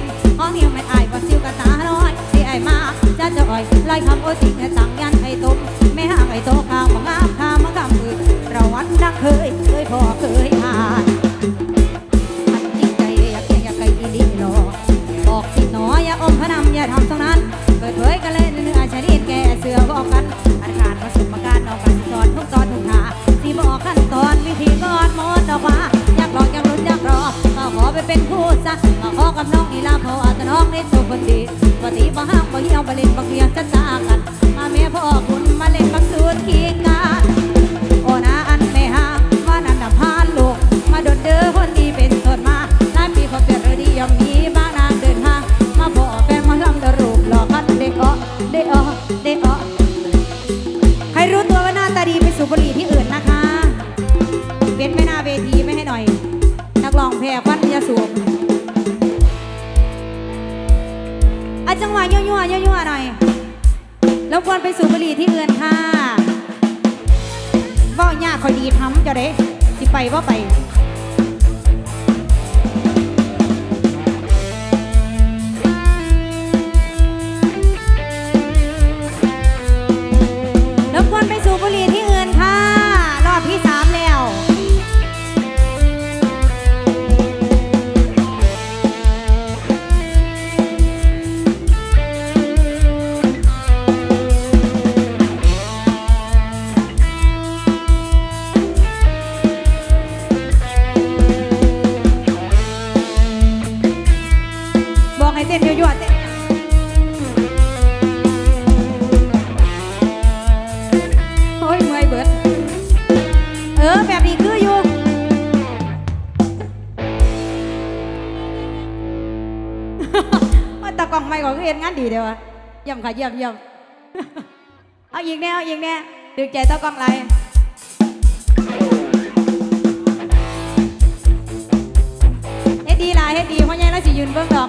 นห้องหิวไม่อายว่าซิวกระตาร้อยที่ไอมาจะจะอ่อยลอยคำโอติงสั่งยัน กับน้องนีลาพออาจจะน้องได้สุขคนดี แล้วควรไปสูบบุหรี่ที่เอือนค่ะว่าหยากคอยดีทำจะเด้สิไปว่าไป ค่ะ เยี่ยมเยี่ยมเอาอีกแน่เอาอีกแน่ดึงใจตากล้องไรเฮ็ดดีลายเฮ็ดดีเพราะยังเราสิยืนเบื้องดอก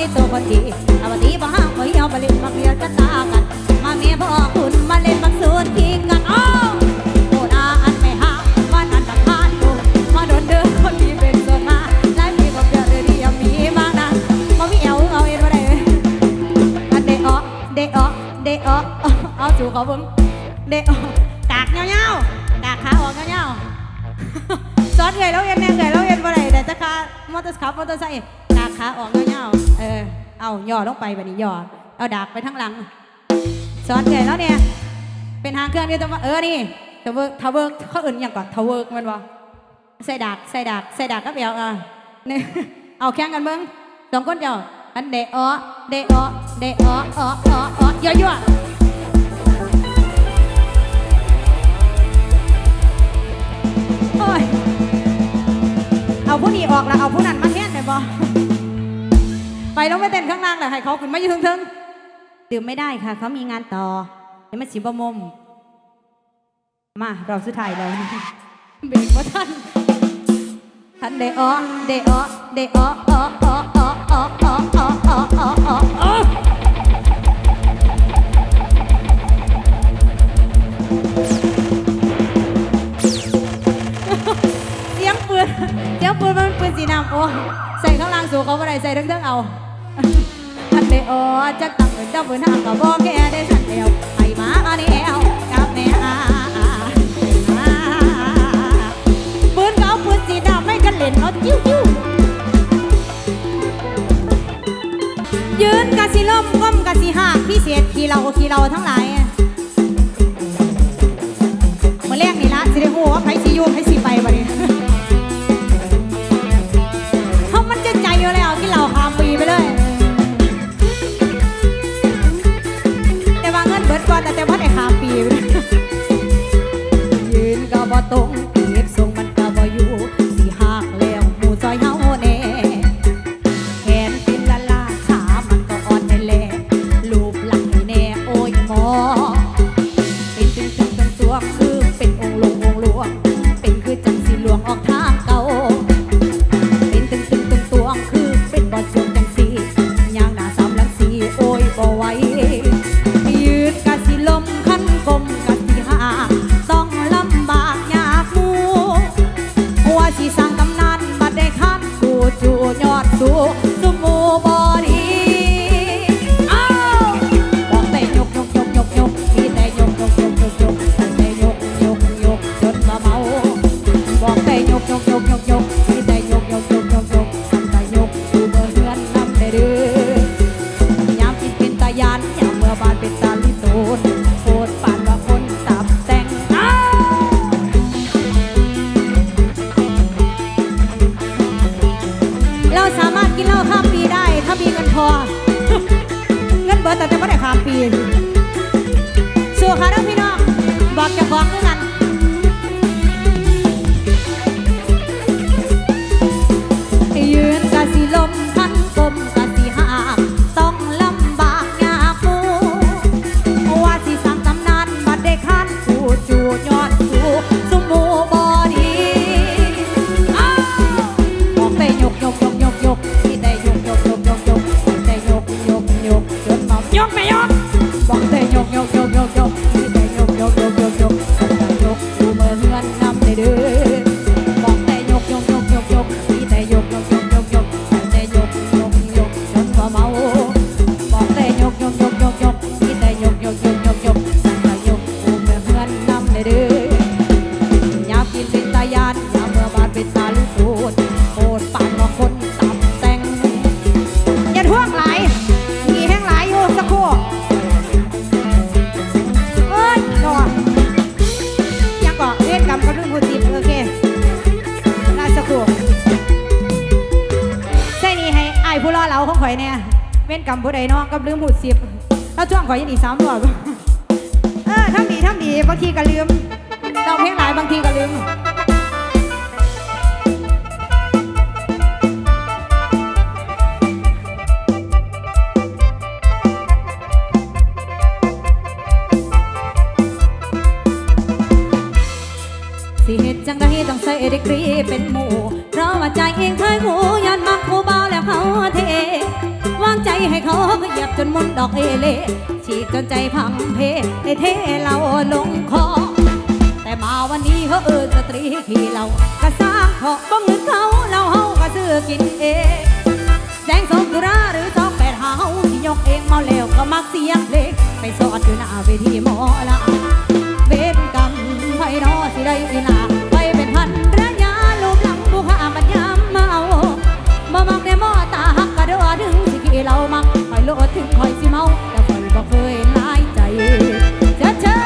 ในตัวคนดีอวตีบ่ห้ามบ่ยอมบ่เล่นบ่เมียกันตากัน มาเมียบ่คุณมาเล่นบักสูนทิ้งกันโอ้อจูเขาเบิ้งเด็กกากเงี้ยาเงากากขาออกเงาเงาซอสเลยแล้วเย็นเนี่ยเลยแล้าเย็นบ่ได้แต่จะขามอเตอร์ขับมอเตอร์ไซค์ากขาออกเงาๆเออ เอาย่อลงไปแบบนี้ย่อ เอาดากไปทั้งหลังสอนไงแล้วเนี่ย เป็นหางเครื่องนี่ต้องว่าเออ นี่ทาวเวิร์กทาวเวิร์กเขาอื่นอย่างก่อนทาวเวิร์กมันวะใส่ดากใส่ดากใส่ดากก็เปียวอะเนี่ยเอาแข่งกันเบิ้งสองคนเดียวอันเดออเดออเดออออออยั่วยั่วโอ้ยเอาผู้นี้ออกแล้วเอาผู้นั้นมาแทนได้บ่ ไปลงไปเต้นข้างล่างเลยให้เขาขึ้นมาอยู่เทึงๆดื่มไม่ได้ค่ะ เขามีงานต่อเดี๋ยวมันสิบมม มารอบสุดท้ายแล้วเบรกว่าท่านท่านเดออเดออเดออออออออออออออออเสียงปืนเสียงปืนมันเป็นปืนสีน้ำโอ้ใส่ข้างล่างสู่เขาบ่ได้ใส่เรื่องๆเอา เดอจักตั้งเป็นเจ้าปืนห่างก็บอกแค่ได้สั่นเดียวให้มาอันนี้เอวกับแน่อาปืนก็เอาปืนสีดำไม่กันเล่นเอาจิ้วจิ้วยืนกะสิล่มก้มกะสิหักพิเศษขี่เราขี่เราทั้งหลายเมื่อแรกนี่ละสิได้ฮู้ว่าไผสิอยู่ไผสิไปบัดนี้ เว้นกรรมผู้ใดน้องกับลืมหูดสิบแล้วช่วงขอยยังอีกสามรอบเออทำดีทำดีบางทีก็ลืมเราเพลงหลายบางทีก็ลืมสิเหตุจังใดต้องใส่ดีกรีเป็นหมู่เพราะว่าใจเองเคยหู จนมนดอกเอเลฉีกจนใจพังเพได้เทเราลงคอ แต่มาวันนี้เขาเอินสตรีขี่เราก็สร้างขอบ้องเงินเขาเราเฮาก็ซื้อกินเองแสงสองตุราหรือสองแปดหาเฮาที่ยกเองเมาแล้วก็มักเสียงเพลงไปสอดอยู่หน้าเวทีหมอละเวรกรรมไฟนอสิได้อีหลาไปเป็นพันระยะลูกหลังผู้ข้ามันยามเมาบ่มักได้มอตาหักกระโดดถึงสิขี่เรามัก คอยโลดถึงคอยสิเมาแต่คอยบ่เคยลายใจเจ้าเจ้า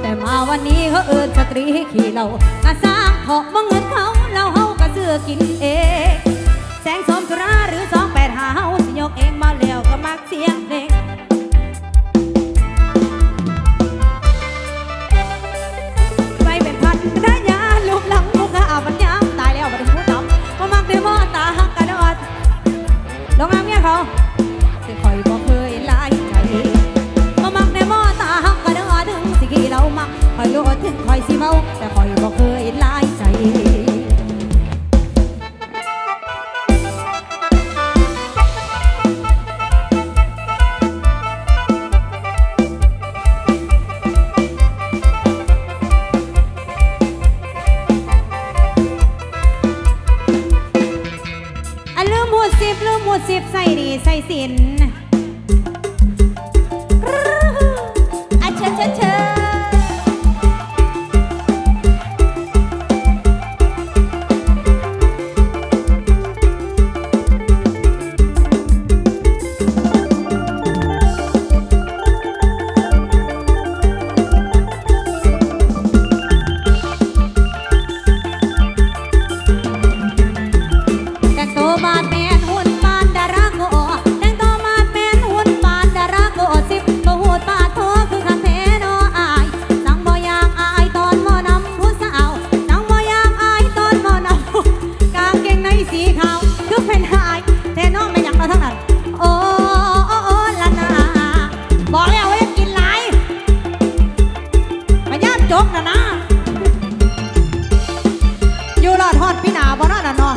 แต่มาวันนี้เขาเอินสตรีขี่เรากะสร้างขอบบ่เงินเขาเรา จบนะนะ อยู่รอดทอดพี่หนาบ่นอนนอน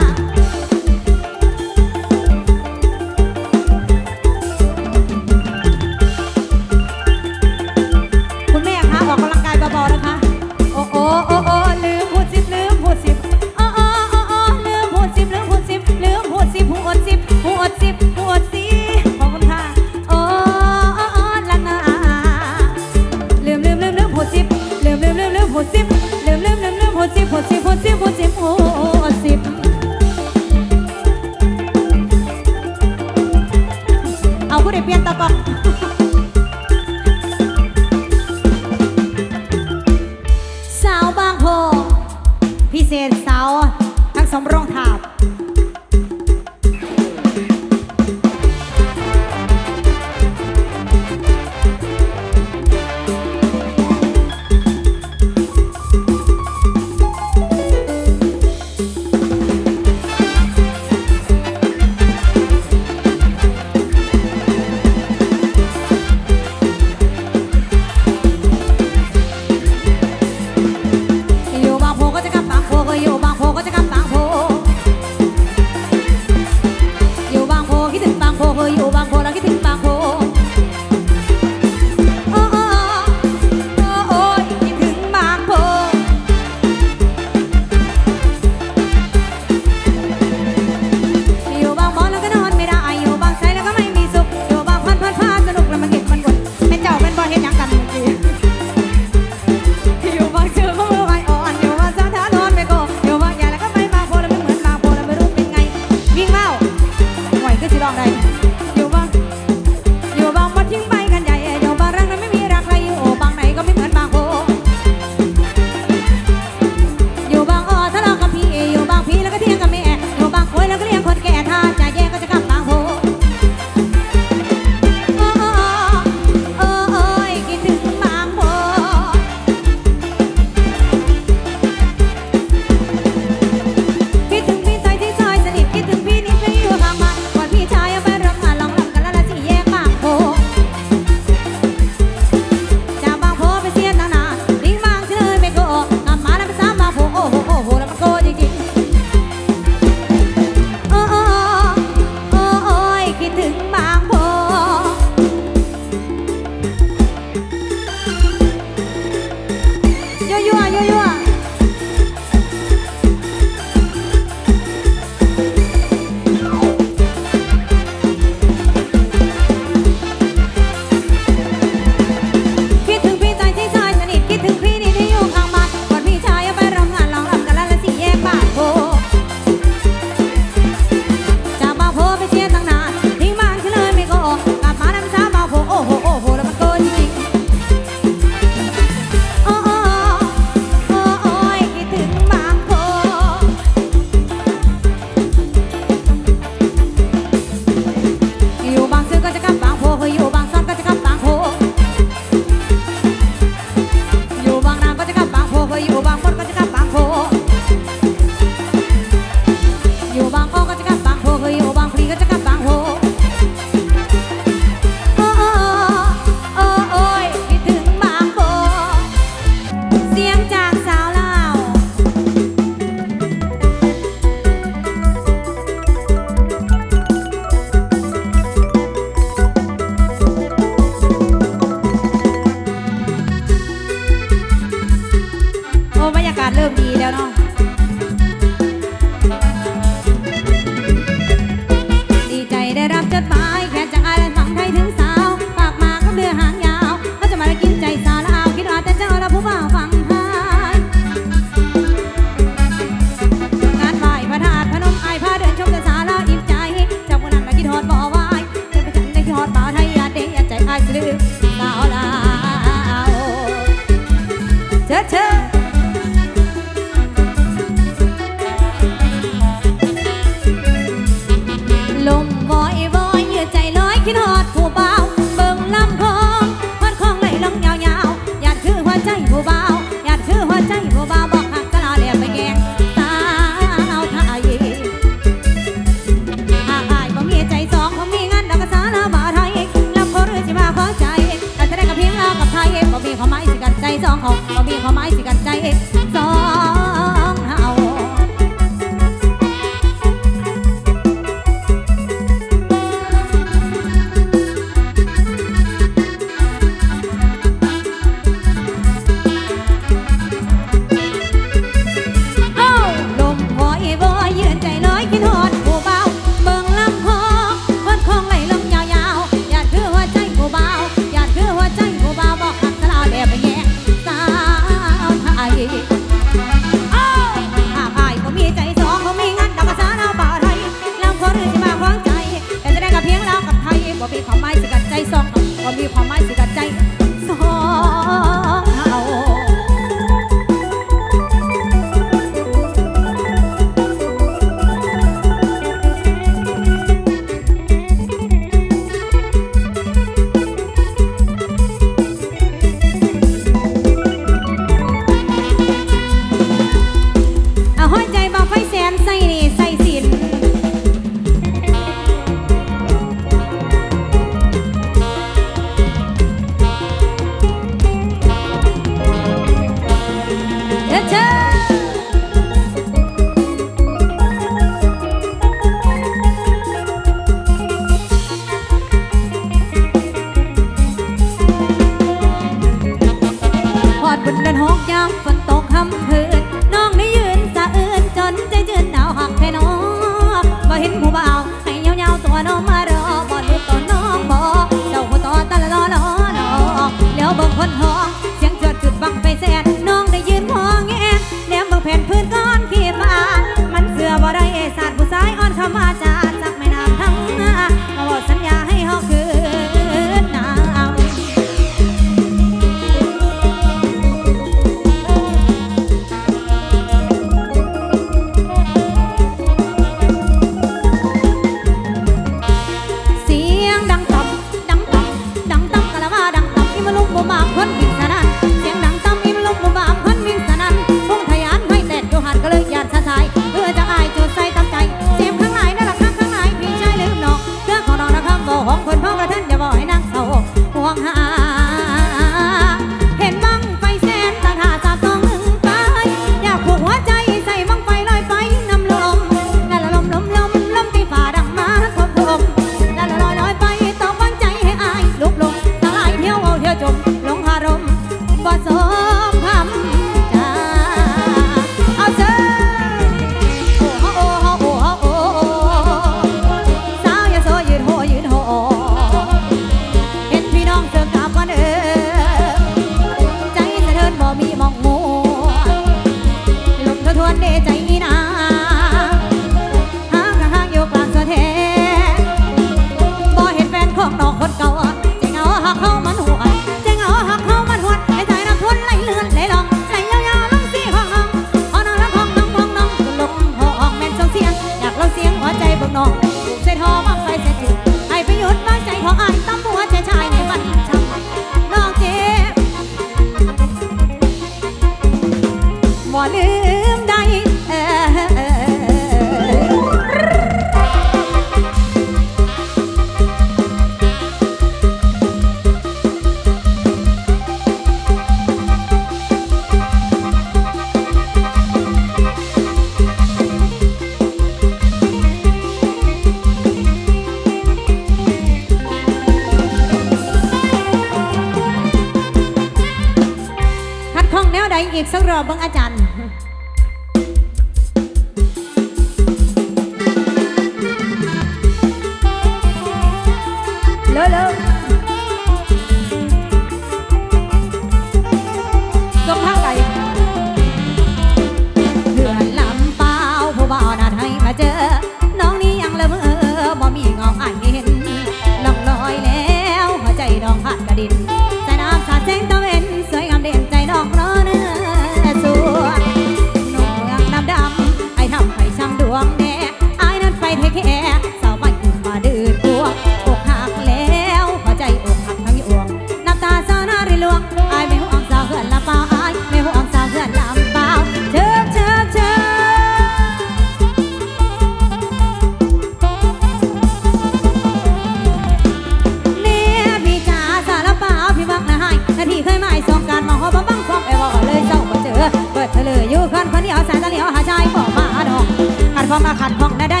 บ่มาขัดห้องได้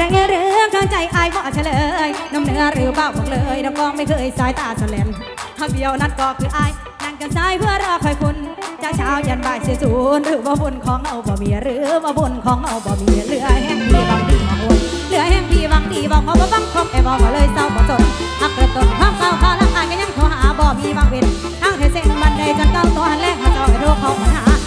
ดังเรื่อข้างใจอายว่าเฉลยน้ำเนื้อหรือเปล่าบอกเลยน้ำกองไม่เคยสายตาสแลนหากเดียวนัดก็คืออายนั่งกันสายเพื่อรอคอยคุณจากเช้ายันบ่ายเสียศูนย์หรือว่าบนของเอาบ่มีหรือว่าบนของเอาบ่มีเรือแห้งพีบางดีบางวนเรือแห้งพีบางดีบางมอบ่บังคบไอ้บ่มาเลยเศร้าบ่จนหักกระต้นความเศร้าพาลักอายก็ยังโทรหาบ่มีบางเว้นทางเทอเส้นบันไดจนเก้าตัวหันแรกมาจอยโทรเข้ามาหา